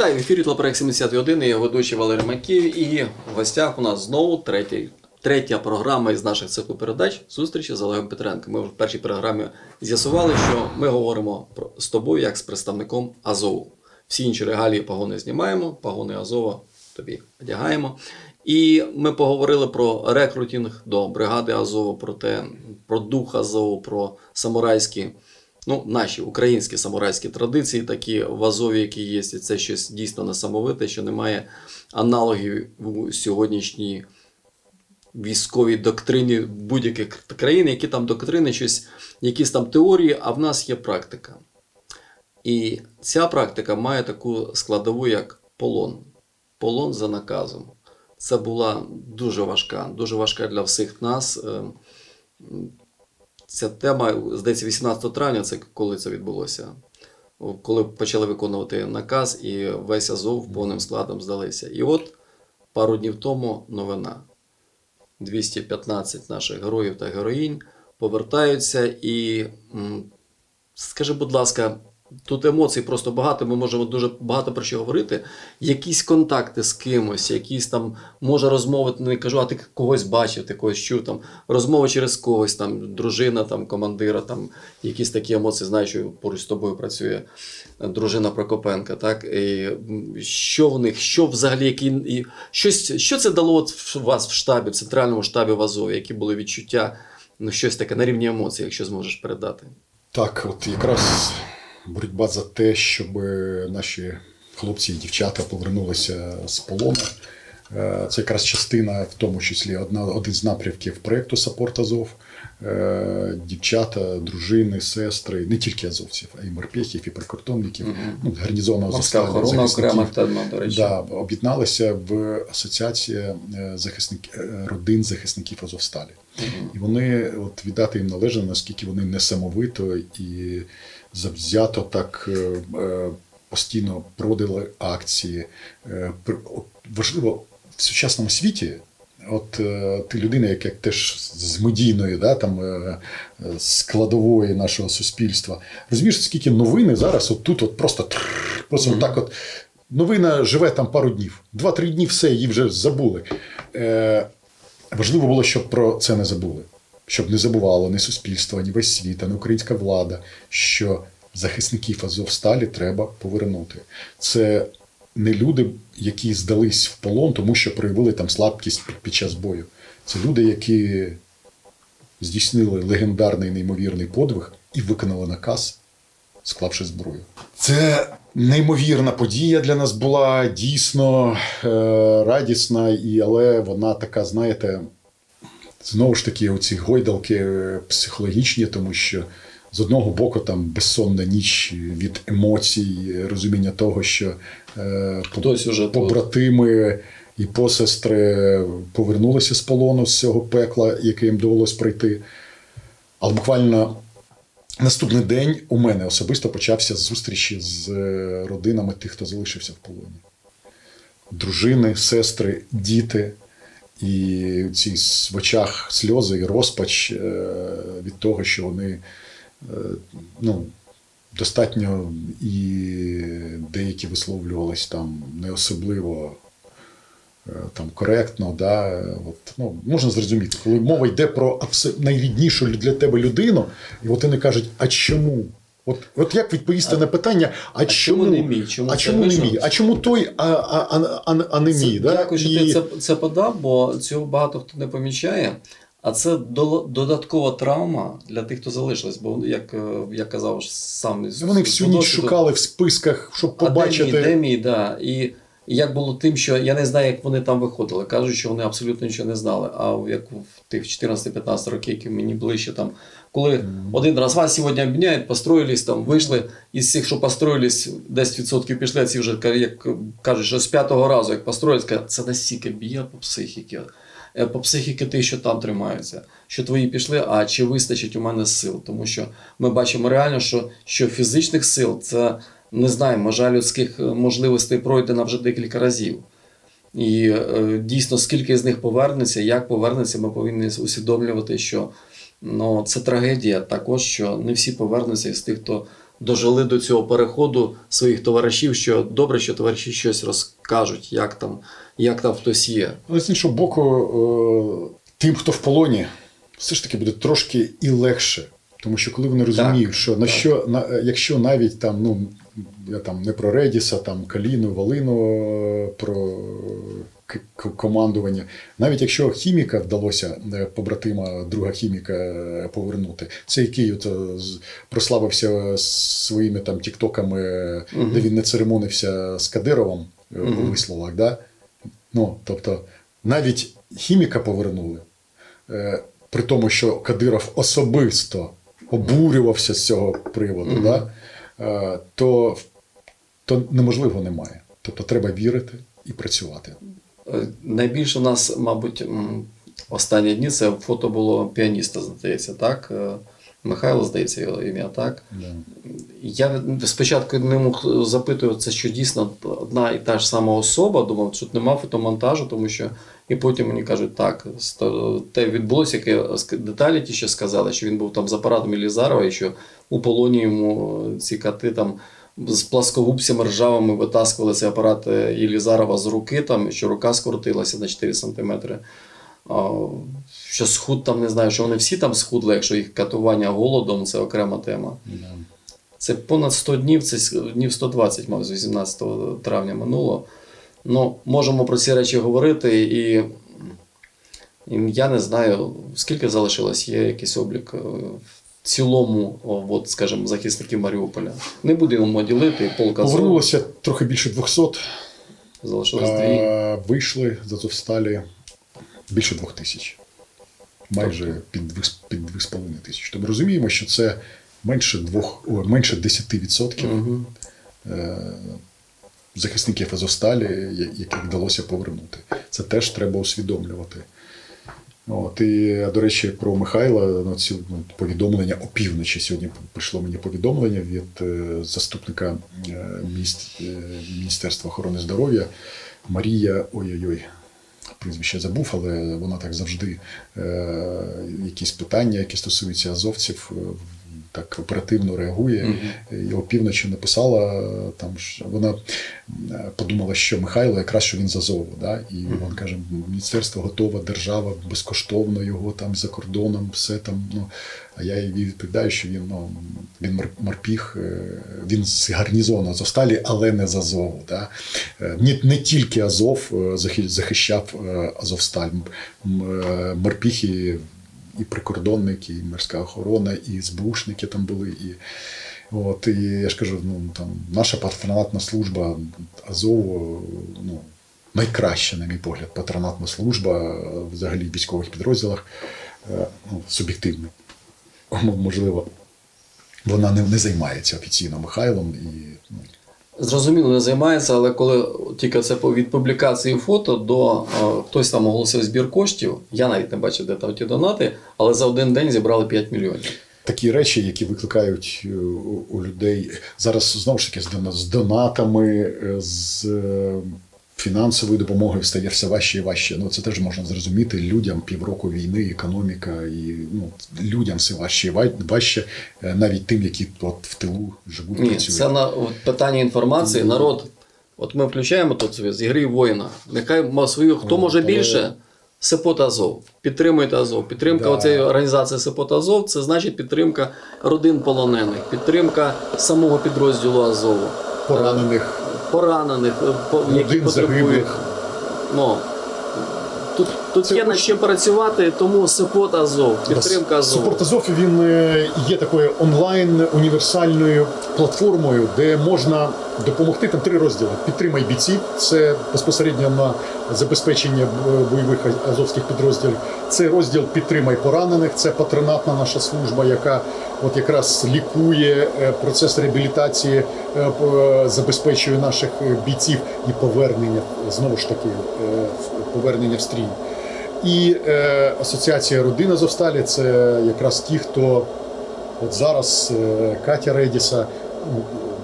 Вітаю в ефірі Тлапроект 71, я ведучий Валерій Макіїв і в гостях у нас знову третій, третя програма із наших циклу передач зустрічі з Олегом Петренком. Ми в першій програмі з'ясували, що ми говоримо про, з тобою як з представником Азову. Всі інші регалії погони знімаємо, погони Азова тобі одягаємо. І ми поговорили про рекрутинг до бригади Азову, про те, про дух Азову, про самурайські ну, наші українські самурайські традиції, такі в Азові, які є, і це щось дійсно несамовите, що немає аналогів у сьогоднішній військовій доктрині будь-яких країн, які там доктрини, щось, якісь там теорії, а в нас є практика. І ця практика має таку складову, як полон. Полон за наказом. Це була дуже важка, дуже важка для всіх нас. Ця тема, здається, 18 травня, це коли це відбулося. Коли почали виконувати наказ, і весь Азов повним складом здалися. І от пару днів тому новина. 215 наших героїв та героїнь повертаються. І скажи, будь ласка, тут емоцій просто багато, ми можемо дуже багато про що говорити. Якісь контакти з кимось, якісь там, може, розмови, не кажу, а ти когось бачив, ти когось чув, там, розмови через когось, там, дружина, там, командира, там, якісь такі емоції, знаю, що поруч з тобою працює е, дружина Прокопенка. Так? І, що в них, що взагалі, які, і, щось, що це дало от вас в штабі, в центральному штабі в Азові, які були відчуття, ну, щось таке на рівні емоцій, якщо зможеш передати. Так, от якраз боротьба за те, щоб наші хлопці і дівчата повернулися з полону. Е, Це якраз частина, в тому числі одна, один з напрямків проєкту Саппорт Азов. Е, Дівчата, дружини, сестри, не тільки азовців, а й морпехів, і прикордонників, ну, гарнізонного охорона окрема тема, до речі. Да, об'єдналися в асоціація е, захисник, родин захисників Азовсталі. І вони от віддати їм належно, наскільки вони несамовито і завзято так е, е, постійно проводили акції. Е, Важливо в сучасному світі. От ти людина, яка теж з медійної, да, там, складової нашого суспільства. Розумієш, скільки новини зараз от тут от просто, просто Мгм. так от. Новина живе там пару днів. Два-три дні все, її вже забули. Е, важливо було, щоб про це не забули. Щоб не забувало ні суспільство, ні весь світ, ні українська влада, що захисників Азовсталі треба повернути. Це не люди, які здались в полон, тому що проявили там слабкість під- час бою. Це люди, які здійснили легендарний неймовірний подвиг і виконали наказ, склавши зброю. Це неймовірна подія для нас була дійсно е, радісна, і, але вона така, знаєте, знову ж таки, оці гойдалки е, психологічні, тому що з одного боку там безсонна ніч від емоцій, розуміння того, що е, побратими і посестри повернулися з полону з цього пекла, яке їм довелось пройти. Але буквально наступний день у мене особисто почався зустрічі з е, родинами тих, хто залишився в полоні. Дружини, сестри, діти. І ці в очах сльози і розпач е, від того, що вони е, ну, достатньо і деякі висловлювались там не особливо е, там, коректно. Да? От, ну, можна зрозуміти, коли мова йде про найріднішу для тебе людину, і от вони кажуть, а чому? От, от як відповісти на питання, а, А чому не мій? Чому а чому не мій? А чому той, а, а, а, а, а не мій? Це, да? Дякую, що І- ти це, це подав, бо цього багато хто не помічає. А це до- додаткова травма для тих, хто залишились. Бо як е, я казав сам Вони всю ніч шукали в списках, щоб побачити. А де мій, де мій, да. І, і як було тим, що я не знаю, як вони там виходили. Кажуть, що вони абсолютно нічого не знали. А як в тих 14-15 років, які мені ближче там, коли один раз вас сьогодні обміняють, построїлись там, вийшли із цих, що построїлись, 10% пішли, а ці вже як кажуть, що з п'ятого разу, як построїлись, кажуть, це настільки б'є по психіки. Е, По психіки тих, що там тримаються, що твої пішли, а чи вистачить у мене сил? Тому що ми бачимо реально, що, що фізичних сил це не знаю, межа людських е, можливостей пройдена вже декілька разів. І е, дійсно, скільки з них повернеться, як повернеться, ми повинні усвідомлювати, що ну, це трагедія також, що не всі повернуться із тих, хто дожили до цього переходу своїх товаришів, що добре, що товариші щось розкажуть, як там, як там хтось є. Але з іншого боку, е, тим, хто в полоні, все ж таки буде трошки і легше. Тому що коли вони розуміють, що на так. що на якщо навіть там, ну я там не про Редіса, там Каліну, Валину, е, про командування, навіть якщо хіміка вдалося е, побратима друга хіміка е, повернути, це який от прославився своїми там тіктоками, Мгм. де він не церемонився з Кадировим е, у висловах, да? Ну, тобто, навіть хіміка повернули, при тому, що Кадиров особисто обурювався з цього приводу, Мгм. да? Е, то, то неможливо немає. Тобто треба вірити і працювати. Е, Найбільше у нас, мабуть, останні дні це фото було піаніста, здається, так? Е, Михайло, здається, його ім'я, так? Да. Я спочатку не мог запитуватися, що дійсно одна і та ж сама особа, думав, що нема фотомонтажу, тому що і потім мені кажуть, так, те відбулося, яке деталі ті ще сказали, що він був там з апаратом Єлізарова, і що у полоні йому ці кати там з пласкогубцями ржавими витаскували цей апарат е, Єлізарова з руки, там, що рука скоротилася на 4 сантиметри. Що схуд там не знаю, що вони всі там схудли, якщо їх катування голодом, це окрема тема. Це понад 100 днів, це днів 120, мав з 18 травня минуло. Ну, можемо про ці речі говорити, і, і я не знаю, скільки залишилось, є якийсь облік е, в цілому, от, скажімо, захисників Маріуполя. Не будемо ділити, полк Азов, Повернулося трохи більше 200, залишилось дві. вийшли з Азовсталі більше двох тисяч. Майже Тобто? під дві з- під 2,5 тисяч. Тобто розуміємо, що це менше двох, о, менше 10% Угу. Захисників Азовсталі, яких вдалося повернути. Це теж треба усвідомлювати. От, і, до речі, про Михайла ну, ці ну, повідомлення опівночі. Сьогодні прийшло мені повідомлення від е, заступника е, е, Міністерства охорони здоров'я Марія. Ой-ой-ой. Прізвище забув, але вона так завжди якісь питання, які стосуються азовців, так оперативно реагує. Мгм. І опівночі написала там, що вона подумала, що Михайло якраз що він з Азову. Да? І Мгм. він каже: міністерство готове, держава безкоштовно його там за кордоном, все там. Ну, а я їй відповідаю, що він, ну, він мор- морпіг, е, він з гарнізону Азовсталі, але не з Азову. Да? Е, Не, не тільки Азов е, захищав Азовсталь, М- і, прикордонники, і морська охорона, і СБУшники там були. І, От, і я ж кажу, ну там наша патронатна служба Азову, ну, найкраща, на мій погляд, патронатна служба е, взагалі в військових підрозділах, е, ну, суб'єктивно. Можливо, вона не, не займається офіційно Михайлом і ну, Зрозуміло, не займається, але коли тільки це від публікації фото до е, хтось там оголосив збір коштів, я навіть не бачив, де там ті донати, але за один день зібрали 5 мільйонів. такі речі, які викликають е, у, людей зараз знову ж таки з, дона- з донатами, е, з е, фінансовою допомогою стає все важче і важче. Ну це теж можна зрозуміти. Людям півроку війни, економіка, і ну людям все важче і важче, е, навіть тим, які от в тилу живуть, Ні, працюють. це на питання інформації. Народ, от ми включаємо тут собі з ігри воїна. Нехай ма свою, хто О, може більше. Сепот Азов. Підтримуйте Азов. Підтримка Да. оцеї організації Сепот Азов це значить підтримка родин полонених, підтримка самого підрозділу Азову. поранених. Поранених, е, по- які Один потребують. загиблих. Ну, тут тут Це є над чим працювати, тому Сепот Азов, підтримка Азов. Супорт Азов він е, є такою онлайн універсальною платформою, де можна допомогти там три розділи. Підтримай бійців, це безпосередньо на забезпечення е, бойових азовських підрозділів. Це розділ Підтримай поранених. Це патронатна наша служба, яка от якраз лікує е, процес реабілітації, е, забезпечує наших бійців і повернення знову ж таки повернення в стрій. І е, асоціація Родина Зовсталі це якраз ті, хто от зараз е, Катя Редіса,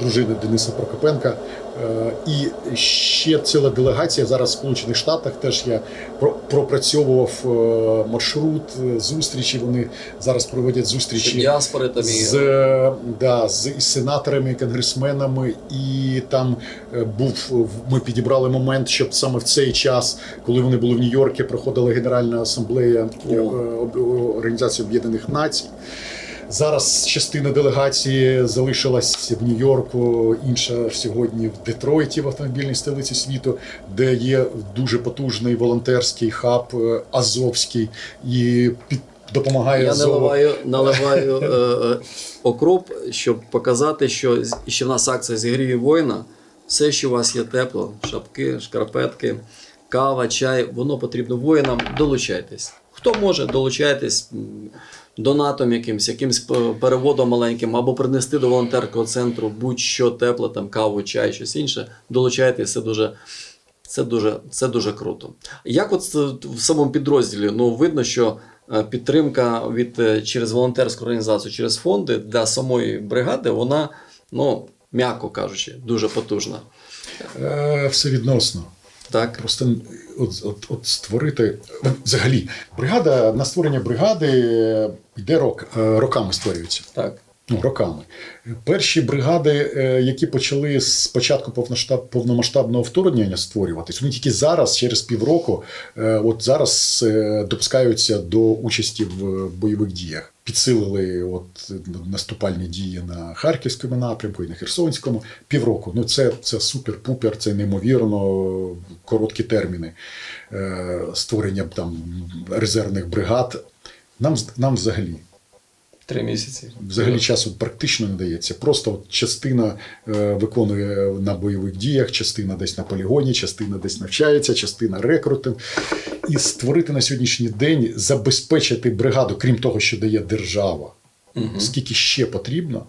дружина Дениса Прокопенка, Е, І ще ціла делегація зараз в Сполучених Штатах. Теж я пропрацьовував е, маршрут е, зустрічі. Вони зараз проводять зустрічі діаспори там і з, да, з сенаторами, конгресменами, і там був ми підібрали момент, щоб саме в цей час, коли вони були в Нью-Йорку, проходила Генеральна асамблея О. Організації Об'єднаних Націй. Зараз частина делегації залишилась в Нью-Йорку, інша сьогодні в Детройті, в автомобільній столиці світу, де є дуже потужний волонтерський хаб е, Азовський і під допомагає Я наливаю, наливаю е, е, окроп, щоб показати, що ще в нас акція зігріє воїна. Все, що у вас є тепло, шапки, шкарпетки, кава, чай, воно потрібно воїнам. Долучайтесь. Хто може, долучайтесь донатом якимсь, якимсь переводом маленьким, або принести до волонтерського центру будь-що тепле, там каву, чай, щось інше. Долучайтесь, це дуже. Це дуже, це дуже круто. Як от в самому підрозділі, ну видно, що е, підтримка від е, через волонтерську організацію, через фонди для самої бригади, вона, ну, м'яко кажучи, дуже потужна. Е, Все відносно. Так, Просто от, от, от створити взагалі бригада на створення бригади е, йде рок, е, роками створюється. так. Ну, роками. Перші бригади, е, які почали з початку повномасштабного вторгнення створюватись, вони тільки зараз, через півроку, от зараз допускаються до участі в бойових діях. Підсилили от наступальні дії на Харківському напрямку і на Херсонському півроку. Ну це, це супер-пупер, це неймовірно короткі терміни е, створення там резервних бригад. Нам, нам взагалі Три місяці. Взагалі часу практично не дається. Просто от частина е, виконує на бойових діях, частина десь на полігоні, частина десь навчається, частина рекрутинг. І створити на сьогоднішній день, забезпечити бригаду, крім того, що дає держава. Мгм. Скільки ще потрібно,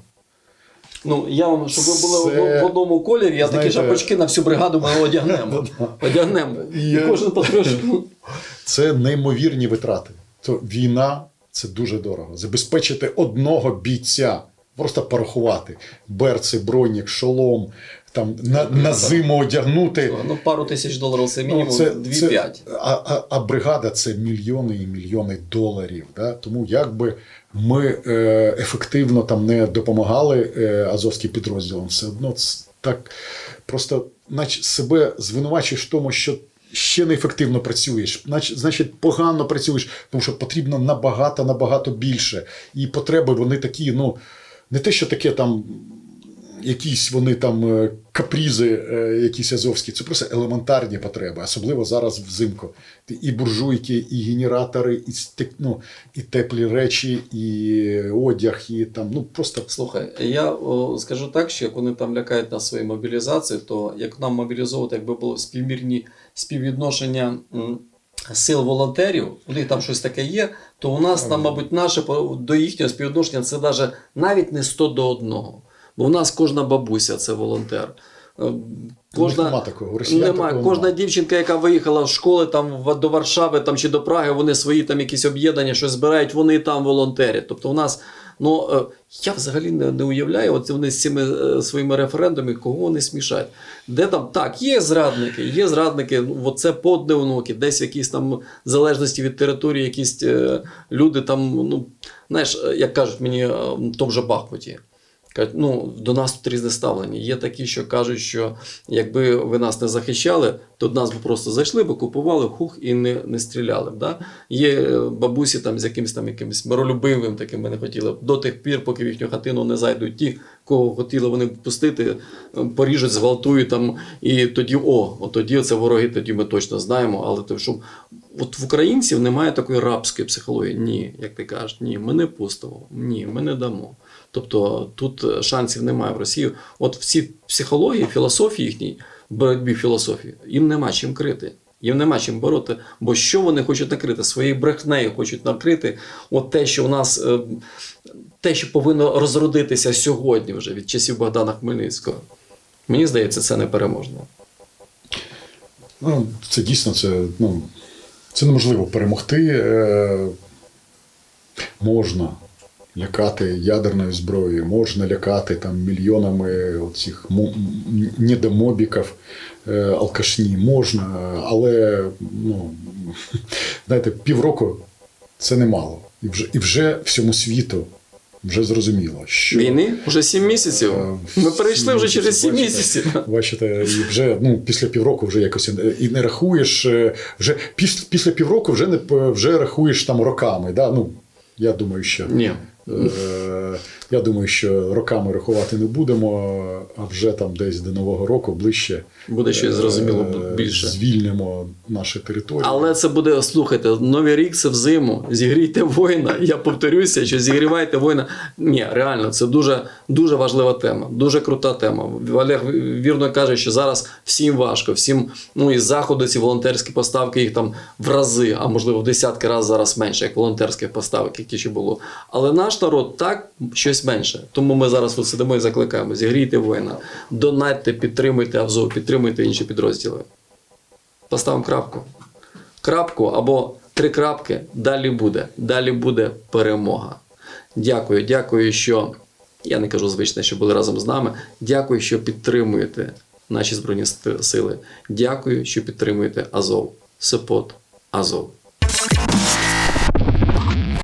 Ну, я вам, щоб ви були Це, в одному кольорі, я такі знаєте, шапочки на всю бригаду ми одягнемо. Одягнемо. І кожен потрошку. це неймовірні витрати. То війна це дуже дорого. Забезпечити одного бійця, просто порахувати берці, бронік, шолом, там на, на зиму одягнути. Ну, пару тисяч доларів це Ну, мінімум це- 2-5. це- А, а, а бригада це мільйони і мільйони доларів. Да? Тому якби ми е, ефективно там не допомагали е, азовським підрозділам, все одно це так просто наче себе звинувачуєш в тому, що. Ще неефективно працюєш, значить, погано працюєш, тому що потрібно набагато, набагато більше. І потреби вони такі, ну, не те, що таке там якісь вони там е, капрізи, е, якісь азовські, це просто елементарні потреби, особливо зараз взимку. І буржуйки, і генератори, і, ну, і теплі речі, і одяг, і там, ну просто Слухай, я о, скажу так, що як вони там лякають нас своєю мобілізацією, то як нам мобілізовувати, якби було співмірні співвідношення сил волонтерів, у них там щось таке є, то у нас там, мабуть, наше до їхнього співвідношення це даже навіть не 100 до 1. Бо в нас кожна бабуся це волонтер. Е, них нема такого, у росіян Нема. такого Кожна нема. дівчинка, яка виїхала з школи там до Варшави там, чи до Праги, вони свої там якісь об'єднання, щось збирають, вони там волонтерять. Тобто, у нас, ну е, я взагалі не, не уявляю, от вони з цими е, своїми референдумами, кого вони смішають. Де там так, є зрадники, є зрадники, ну от це подневноки, десь в якійсь там в залежності від території, якісь е, люди там, ну знаєш, як кажуть мені, в тому же Бахмуті. Кажуть, ну, до нас тут різне ставлення. Є такі, що кажуть, що якби ви нас не захищали, то до нас би просто зайшли б, купували хух і не, не стріляли б. Да? Є е, бабусі там з якимось там якимось миролюбивим таким ми не хотіли б. До тих пір, поки в їхню хатину не зайдуть ті, кого хотіли вони пустити, е, поріжуть, зґвалтують там, і тоді, о, от тоді це вороги, тоді ми точно знаємо. Але то, що от в українців немає такої рабської психології. Ні, як ти кажеш, ні, ми не пустимо, ні, ми не дамо. Тобто тут е, шансів немає в Росії. От в цій психології, філософії їхній, боротьбі філософії, їм нема чим крити. Їм нема чим бороти, бо що вони хочуть накрити? Своєю брехнею хочуть накрити. От те, що у нас е, те, що повинно розродитися сьогодні, вже від часів Богдана Хмельницького. Мені здається, це непереможно. ну, це дійсно це, ну, це неможливо перемогти. Е, можна. Лякати ядерною зброєю, можна лякати там мільйонами м- недомобіків, е, алкашні, можна, але ну, знаєте, півроку це немало. І вже, і вже всьому світу вже зрозуміло, що Війни вже 7 місяців. Е, Ми перейшли вже через 7 бачите, місяців. Бачите, і вже ну, після півроку вже якось і- і не рахуєш. е, Вже після, після півроку вже не вже рахуєш там роками. Да? Ну, я думаю, що Ні. Е, я думаю, що роками рахувати не будемо, а вже там десь до Нового року ближче Буде зрозуміло е, більше. Звільнимо наші території. Але це буде, слухайте, новий рік це взиму. Зігрійте воїна. Я повторюся, що зігрівайте воїна. Ні, реально, це дуже, дуже важлива тема, дуже крута тема. Олег вірно каже, що зараз всім важко, всім ну і заходу ці волонтерські поставки їх там в рази, а можливо в десятки разів зараз менше, як волонтерських поставок, які ще було. Але наш народ так щось менше. Тому ми зараз тут сидимо і закликаємо: зігрійте воїна, донатьте, підтримуйте Авзов, підтримуйте інші підрозділи. Поставимо крапку. Крапку або три крапки. Далі буде. Далі буде перемога. Дякую, дякую, що я не кажу звичне, що були разом з нами. Дякую, що підтримуєте наші збройні Сили. Дякую, що підтримуєте Азов. Сепот Азов.